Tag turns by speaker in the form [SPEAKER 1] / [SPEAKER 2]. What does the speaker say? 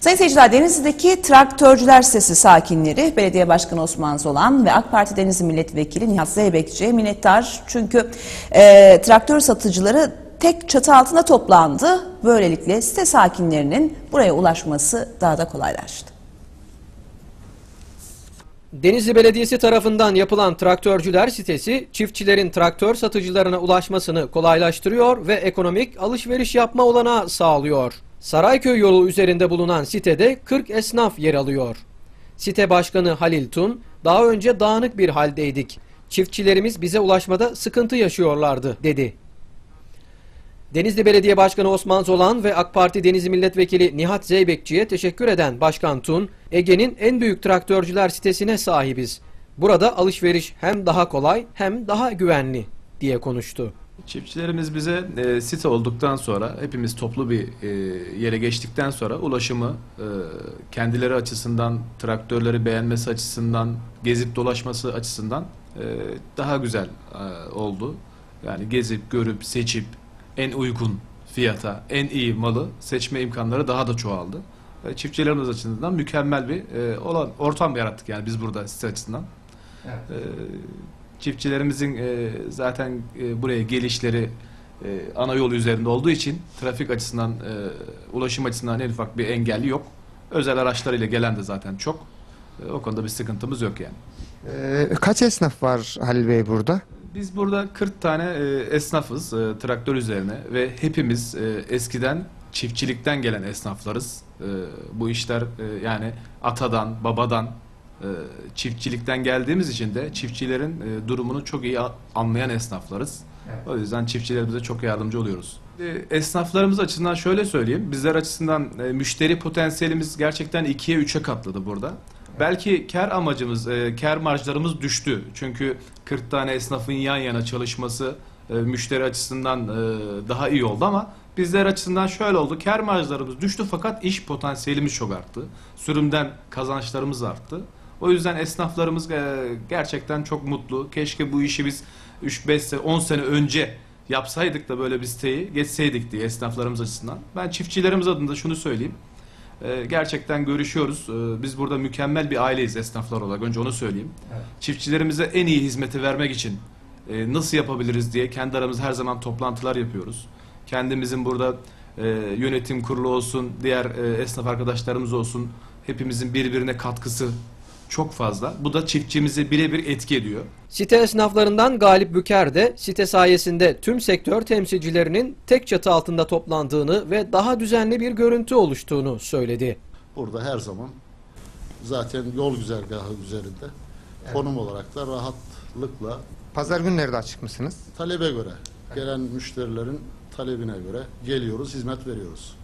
[SPEAKER 1] Sayın seyirciler Denizli'deki traktörcüler sitesi sakinleri Belediye Başkanı Osman Zolan ve AK Parti Denizli Milletvekili Nihat Zeybekçi'ye minnettar. Çünkü e, traktör satıcıları tek çatı altında toplandı. Böylelikle site sakinlerinin buraya ulaşması daha da kolaylaştı.
[SPEAKER 2] Denizli Belediyesi tarafından yapılan traktörcüler sitesi çiftçilerin traktör satıcılarına ulaşmasını kolaylaştırıyor ve ekonomik alışveriş yapma olanağı sağlıyor. Sarayköy yolu üzerinde bulunan sitede 40 esnaf yer alıyor. Site başkanı Halil Tun, daha önce dağınık bir haldeydik. Çiftçilerimiz bize ulaşmada sıkıntı yaşıyorlardı dedi. Denizli Belediye Başkanı Osman Zolan ve AK Parti Denizli Milletvekili Nihat Zeybekçi'ye teşekkür eden Başkan Tun, Ege'nin en büyük traktörcüler sitesine sahibiz. Burada alışveriş hem daha kolay hem daha güvenli diye konuştu.
[SPEAKER 3] Çiftçilerimiz bize e, site olduktan sonra hepimiz toplu bir e, yere geçtikten sonra ulaşımı e, kendileri açısından, traktörleri beğenmesi açısından, gezip dolaşması açısından e, daha güzel e, oldu. Yani gezip, görüp, seçip en uygun fiyata, en iyi malı seçme imkanları daha da çoğaldı. E, çiftçilerimiz açısından mükemmel bir e, olan ortam yarattık yani biz burada site açısından. E, çiftçilerimizin e, zaten e, buraya gelişleri e, ana yol üzerinde olduğu için trafik açısından, e, ulaşım açısından en ufak bir engelli yok. Özel araçlarıyla gelen de zaten çok. E, o konuda bir sıkıntımız yok yani.
[SPEAKER 4] Ee, kaç esnaf var Halil Bey burada?
[SPEAKER 3] Biz burada 40 tane e, esnafız e, traktör üzerine ve hepimiz e, eskiden çiftçilikten gelen esnaflarız. E, bu işler e, yani atadan, babadan çiftçilikten geldiğimiz için de çiftçilerin e, durumunu çok iyi anlayan esnaflarız. O yüzden çiftçilerimize çok yardımcı oluyoruz. Esnaflarımız açısından şöyle söyleyeyim. Bizler açısından e, müşteri potansiyelimiz gerçekten ikiye üçe katladı burada. Belki kar amacımız, e, kar marjlarımız düştü. Çünkü 40 tane esnafın yan yana çalışması müşteri açısından daha iyi oldu ama bizler açısından şöyle oldu. Kar marjlarımız düştü fakat iş potansiyelimiz çok arttı. Sürümden kazançlarımız arttı. O yüzden esnaflarımız e, gerçekten çok mutlu. Keşke bu işi biz 3-5 sene, 10 sene önce yapsaydık da böyle bir siteyi geçseydik diye esnaflarımız açısından. Ben çiftçilerimiz adına şunu söyleyeyim. Ee, gerçekten görüşüyoruz. Ee, biz burada mükemmel bir aileyiz esnaflar olarak. Önce onu söyleyeyim. Çiftçilerimize en iyi hizmeti vermek için e, nasıl yapabiliriz diye kendi aramızda her zaman toplantılar yapıyoruz. Kendimizin burada e, yönetim kurulu olsun, diğer e, esnaf arkadaşlarımız olsun hepimizin birbirine katkısı çok fazla. Bu da çiftçimizi birebir etki ediyor.
[SPEAKER 2] Site esnaflarından Galip Büker de site sayesinde tüm sektör temsilcilerinin tek çatı altında toplandığını ve daha düzenli bir görüntü oluştuğunu söyledi.
[SPEAKER 5] Burada her zaman zaten yol güzergahı üzerinde konum olarak da rahatlıkla
[SPEAKER 4] Pazar günleri de açık mısınız?
[SPEAKER 5] talebe göre gelen müşterilerin talebine göre geliyoruz, hizmet veriyoruz.